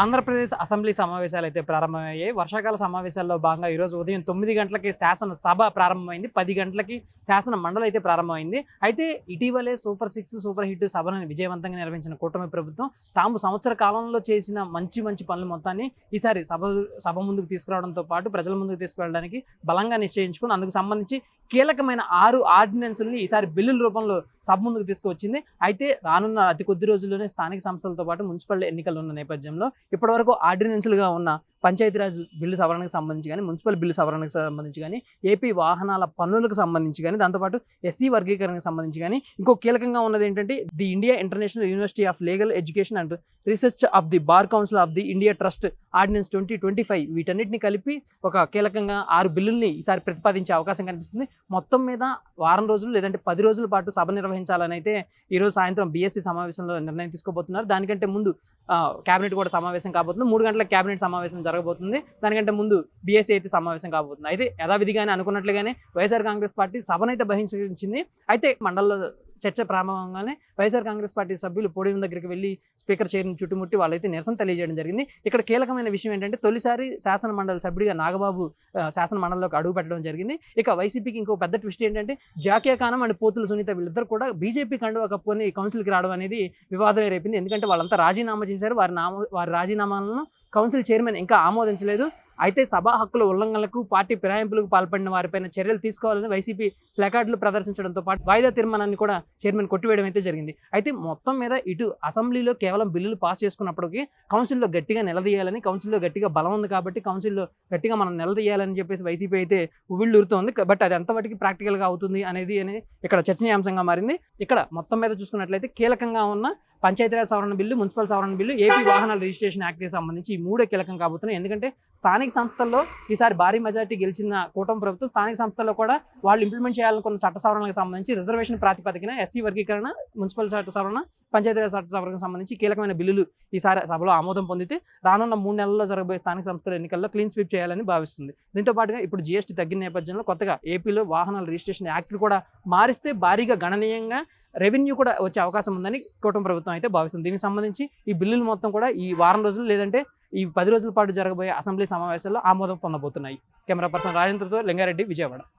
Andhra Pradesh assembly సమావేశాలు అయితే ప్రారంభమయ్యాయి. వర్షాకాల సమావేశాల్లో భాగంగా ఈరోజు ఉదయం తొమ్మిది గంటలకి శాసన సభ ప్రారంభమైంది. పది గంటలకి శాసన మండలి అయితే ప్రారంభమైంది. అయితే ఇటీవలే సూపర్ సిక్స్ సూపర్ హిట్ సభలను విజయవంతంగా నిర్వహించిన కూటమి ప్రభుత్వం తాము సంవత్సర కాలంలో చేసిన మంచి మంచి పనుల మొత్తాన్ని ఈసారి సభ సభ ముందుకు తీసుకురావడంతో పాటు ప్రజల ముందుకు తీసుకువెళ్ళడానికి బలంగా నిశ్చయించుకుని అందుకు సంబంధించి కీలకమైన ఆరు ఆర్డినెన్సుల్ని ఈసారి బిల్లుల రూపంలో సభ ముందుకు తీసుకువచ్చింది. అయితే రానున్న అతి కొద్ది రోజుల్లోనే స్థానిక సంస్థలతో పాటు మున్సిపల్ ఎన్నికలు ఉన్న నేపథ్యంలో ఇప్పటివరకు ఆర్డినెన్సులుగా ఉన్న పంచాయతీరాజ్ బిల్లు సవరణకు సంబంధించి కానీ మున్సిపల్ బిల్లు సవరణకు సంబంధించి కానీ ఏపీ వాహనాల పన్నులకు సంబంధించి కానీ దాంతోపాటు ఎస్సీ వర్గీకరణకు సంబంధించి కానీ ఇంకో కీలకంగా ఉన్నది ఏంటంటే the India International University of Legal Education and Research of the Bar Council of the India Trust Ordinance twenty twenty five వీటన్నిటిని కలిపి ఒక కీలకంగా ఆరు బిల్లుల్ని ఈసారి ప్రతిపాదించే అవకాశం కనిపిస్తుంది. మొత్తం మీద వారం రోజులు లేదంటే పది రోజుల పాటు సభ నిర్వహించాలని అయితే ఈరోజు సాయంత్రం బీఎస్సీ సమావేశంలో నిర్ణయం తీసుకోబోతున్నారు. దానికంటే ముందు కేబినెట్ కూడా సమావేశం కాబోతుంది. మూడు గంటల కేబినెట్ సమావేశం జరగబోతుంది. దానికంటే ముందు బీఎస్సీ అయితే సమావేశం కాబోతుంది. అయితే యథావిధిగానే అనుకున్నట్లుగానే వైఎస్ఆర్ కాంగ్రెస్ పార్టీ సభనైతే బహిష్కరించింది. అయితే మండలంలో చర్చ ప్రారంభంగానే వైఎస్ఆర్ కాంగ్రెస్ పార్టీ సభ్యులు పోడియం దగ్గరికి వెళ్ళి స్పీకర్ చైర్ని చుట్టుముట్టి వాళ్ళైతే నిరసన తెలియజేయడం జరిగింది. ఇక్కడ కీలకమైన విషయం ఏంటంటే తొలిసారి శాసన మండలి సభ్యుడిగా నాగబాబు శాసన మండలిలోకి అడుగు పెట్టడం జరిగింది. ఇక వైసీపీకి ఇంకో పెద్ద ట్విస్ట్ ఏంటంటే జాకియా ఖానం అండ్ పోతుల సునీత వీళ్ళిద్దరు కూడా బీజేపీ కండువా కప్పుకొని కౌన్సిల్కి రావడం అనేది వివాదమే రేపింది. ఎందుకంటే వాళ్ళంతా రాజీనామా చేశారు. వారి నామ వారి రాజీనామాలను కౌన్సిల్ చైర్మన్ ఇంకా ఆమోదించలేదు. అయితే సభా హక్కుల ఉల్లంఘనలకు పార్టీ ఫిరాయింపులకు పాల్పడిన వారిపైన చర్యలు తీసుకోవాలని వైసీపీ ప్లకార్డులు ప్రదర్శించడంతో పాటు వాయిదా తీర్మానాన్ని కూడా చైర్మన్ కొట్టివేయడం అయితే జరిగింది. అయితే మొత్తం మీద ఇటు అసెంబ్లీలో కేవలం బిల్లులు పాస్ చేసుకున్నప్పటికీ కౌన్సిల్లో గట్టిగా నిలదీయాలని కౌన్సిల్లో గట్టిగా బలం ఉంది కాబట్టి కౌన్సిల్లో గట్టిగా మనం నిలదీయాలని చెప్పేసి వైసీపీ అయితే ఉవిళ్ళూరుతోంది బట్ అది ఎంతవరకు ప్రాక్టికల్గా అవుతుంది అనేది అనేది ఇక్కడ చర్చనీయాంశంగా మారింది. ఇక్కడ మొత్తం మీద చూసుకున్నట్లయితే కీలకంగా ఉన్న పంచాయతీరాజ్ సవరణ బిల్లు మున్సిపల్ సవరణ బిల్లు ఏపీ వాహనాల రిజిస్ట్రేషన్ యాక్ట్కి సంబంధించి ఈ మూడే కీలకం కాబోతున్నాయి. ఎందుకంటే స్థానిక సంస్థల్లో ఈసారి భారీ మెజార్టీ గెలిచిన కూటమి ప్రభుత్వం స్థానిక సంస్థల్లో కూడా వాళ్ళు ఇంప్లిమెంట్ చేయాలనుకున్న చట్ట సవరణలకు సంబంధించి రిజర్వేషన్ ప్రాతిపదికన ఎస్సీ వర్గీకరణ మున్సిపల్ చట్ట సవరణ పంచాయతీరాజ్ చట్ట సభకు సంబంధించి కీలకమైన బిల్లులు ఈసారి సభలో ఆమోదం పొందితే రానున్న మూడు నెలల్లో జరగబోయే స్థానిక సంస్థల ఎన్నికల్లో క్లీన్ స్వీప్ చేయాలని భావిస్తుంది. దీంతో పాటుగా ఇప్పుడు జీఎస్టీ తగ్గిన నేపథ్యంలో కొత్తగా ఏపీలో వాహనాల రిజిస్ట్రేషన్ యాక్ట్ కూడా మారిస్తే భారీగా గణనీయంగా రెవెన్యూ కూడా వచ్చే అవకాశం ఉందని కూటమి ప్రభుత్వం అయితే భావిస్తుంది. దీనికి సంబంధించి ఈ బిల్లులు మొత్తం కూడా ఈ వారం రోజులు లేదంటే ఈ పది రోజుల పాటు జరగబోయే అసెంబ్లీ సమావేశాల్లో ఆమోదం పొందబోతున్నాయి. కెమెరా పర్సన్ రాజేంద్రతో లింగారెడ్డి విజయవాడ.